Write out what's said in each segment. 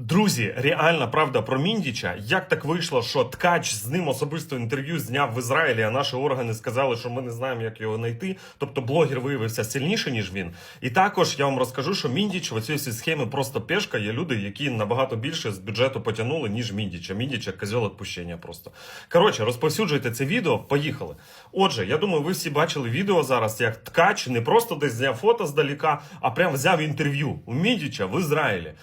Друзі, реальна правда про Міндіча. Як так вийшло, що ткач з ним особисто інтерв'ю зняв в Ізраїлі, а наші органи сказали, що ми не знаємо, як його знайти. Тобто блогер виявився сильніше, ніж він. І також я вам розкажу, що Міндіч в всій схемі просто пешка. Є люди, які набагато більше з бюджету потягнули, ніж Міндіча. Міндіча козьол відпущення просто. Коротше, розповсюджуйте це відео. Поїхали. Отже, я думаю, ви всі бачили відео зараз, як ткач не просто десь зняв фото здаліка, а прям взяв інтерв'ю у Міндіча в Ізраїлі.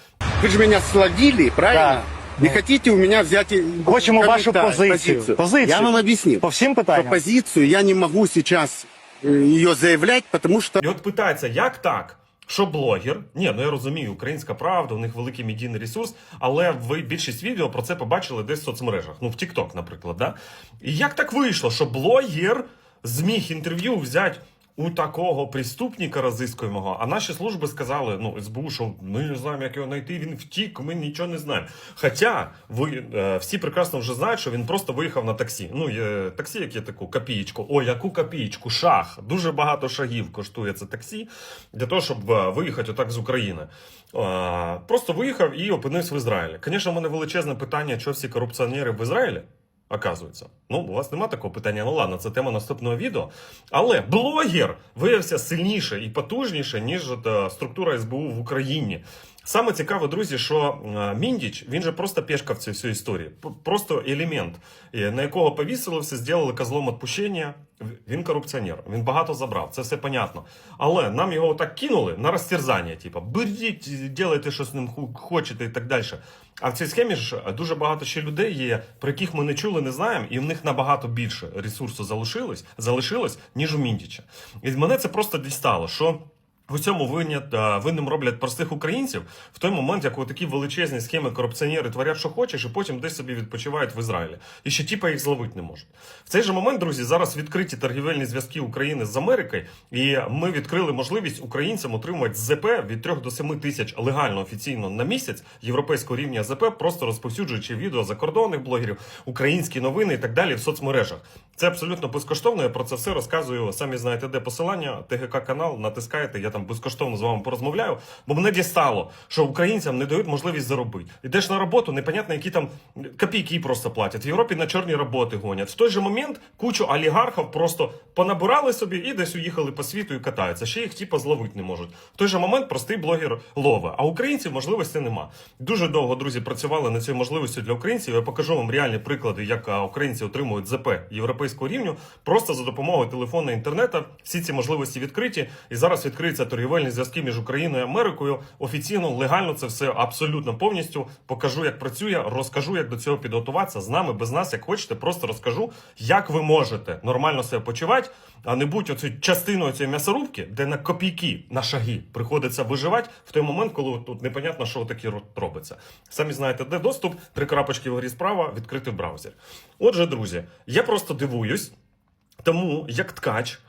Вы же меня словили, правильно? Да. Не хотите у меня взять и- Хочемо вашу комментарий, позицію. Позицію. Я вам объяснил. По всім По питанням. позицию я не могу сейчас э, ее заявлять, потому что І от питається, як так? Що блогер? Ні, ну я розумію, українська правда, у них великий медійний ресурс, але ви більшість відео про це побачили десь в соцмережах, ну в TikTok, наприклад. Да? І як так вийшло, що блогер зміг інтерв'ю взяти у такого преступника розискуємого, а наші служби сказали, ну, СБУ, що ми не знаємо, як його знайти, він втік, ми нічого не знаємо. Хоча ви е, всі прекрасно вже знають, що він просто виїхав на таксі. Ну, є таксі, яке таку копієчку. О, яку копієчку, шах. Дуже багато шагів коштує це таксі для того, щоб е, виїхати отак з України. Е, Просто виїхав і опинився в Ізраїлі. Звісно, в мене величезне питання, що всі корупціонери в Ізраїлі. Оказується, ну у вас нема такого питання. Ну ладно, це тема наступного відео. Але блогер виявився сильніше і потужніше, ніж е, структура СБУ в Україні. Саме цікаве, друзі, що е, Міндіч він же просто пешка в цій всій історії, просто елемент, е, на якого повісили все, зробили козлом відпущення. Він корупціонер, він багато забрав, це все понятно. Але нам його так кинули на розтерзання, типу, беріть, ділайте, що з ним хочете і так далі. А в цій схемі ж дуже багато ще людей є, про яких ми не чули, не знаємо, і в них набагато більше ресурсу залишилось, залишилось, ніж у Міндіча. І мене це просто дістало, що. В цьому винят, а, винним роблять простих українців в той момент, як такі величезні схеми корупціонери творять, що хочеш, і потім десь собі відпочивають в Ізраїлі. І ще тіпа їх зловити не можуть. В цей же момент, друзі, зараз відкриті торгівельні зв'язки України з Америкою, і ми відкрили можливість українцям отримувати ЗП від 3 до 7 тисяч легально офіційно на місяць європейського рівня ЗП, просто розповсюджуючи відео закордонних блогерів, українські новини і так далі в соцмережах. Це абсолютно безкоштовно. Я про це все розказую. Самі знаєте, де посилання, ТГК канал, натискаєте, я там безкоштовно з вами порозмовляю. Бо мене дістало, що українцям не дають можливість заробити. Ідеш на роботу, непонятно, які там копійки просто платять. В Європі на чорні роботи гонять. В той же момент кучу олігархів просто понабирали собі і десь уїхали по світу і катаються. Ще їх типу зловити не можуть. В той же момент простий блогер лове. А українців можливості нема. Дуже довго друзі працювали над цією можливістю для українців. Я покажу вам реальні приклади, як українці отримують ЗП європейського рівню, просто за допомогою телефону інтернету. Всі ці можливості відкриті. І зараз відкриються торгівельні зв'язки між Україною і Америкою. Офіційно, легально це все абсолютно повністю. Покажу, як працює, розкажу, як до цього підготуватися з нами, без нас, як хочете. Просто розкажу, як ви можете нормально себе почувати, а не будь оцю частиною цієї м'ясорубки, де на копійки, на шаги приходиться виживати в той момент, коли тут непонятно, що таке робиться. Самі знаєте, де доступ, три крапочки вгорі справа, відкритий браузер. Отже, друзі, я просто дивуюсь. Тому як ткач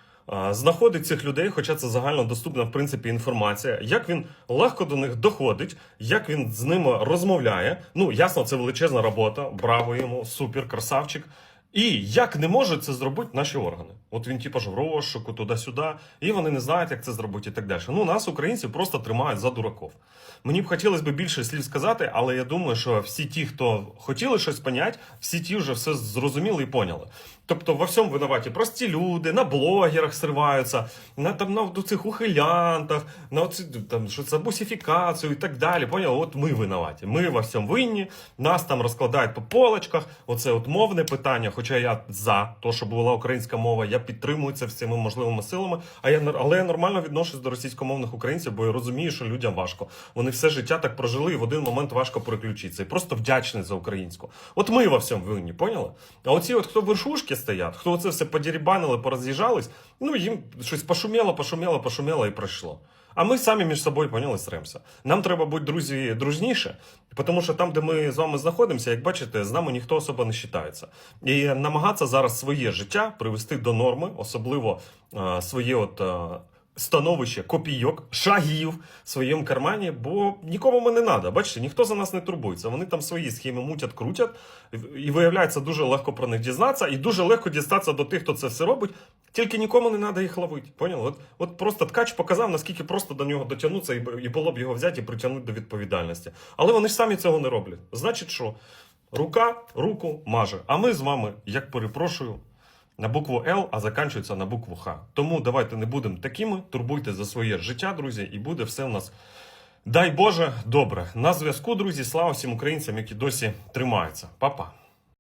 знаходить цих людей, хоча це загально доступна в принципі інформація, як він легко до них доходить, як він з ними розмовляє. Ну ясно, це величезна робота. Браво йому, супер, красавчик. І як не можуть це зробити наші органи? От він, типу, ж в розшуку, туди-сюди, і вони не знають, як це зробити і так далі. Ну, нас, українців, просто тримають за дураков. Мені б хотілося б більше слів сказати, але я думаю, що всі ті, хто хотіли щось поняти, всі ті вже все зрозуміли і поняли. Тобто во всьому винуваті прості люди, на блогерах сриваються, на там на цих ухилянтах, на оці, там що це бусифікацію і так далі. Поняли? От ми винуваті. Ми во всьому винні, нас там розкладають по полочках. Оце от мовне питання. Хоча я за те, що була українська мова, я підтримую це всіми можливими силами. А я але я нормально відношусь до російськомовних українців, бо я розумію, що людям важко. Вони все життя так прожили, і в один момент важко переключитися. І просто вдячний за українську. От ми во всьому винні, поняли? А оці, от хто вершушки стоять, хто це все подірібанили, пороз'їжджались, ну їм щось пошуміло, пошуміло, пошуміло і пройшло. А ми самі між собою поняли стремся. Нам треба бути друзі дружніше, тому що там, де ми з вами знаходимося, як бачите, з нами ніхто особо не вважається. І намагатися зараз своє життя привести до норми, особливо е, своє от. Становище копійок, шагів в своєму кармані, бо нікому ми не треба. Бачите, ніхто за нас не турбується. Вони там свої схеми мутять, крутять, і виявляється, дуже легко про них дізнатися, і дуже легко дістатися до тих, хто це все робить. Тільки нікому не треба їх ловити. Поняли? От, от просто ткач показав, наскільки просто до нього дотягнутися, і, і було б його взяти і притягнути до відповідальності. Але вони ж самі цього не роблять. Значить, що рука руку маже. А ми з вами, як перепрошую, на букву Л, а заканчується на букву Х. Тому давайте не будемо такими. Турбуйте за своє життя, друзі, і буде все у нас. Дай Боже, добре. На зв'язку, друзі. Слава всім українцям, які досі тримаються. Па-па.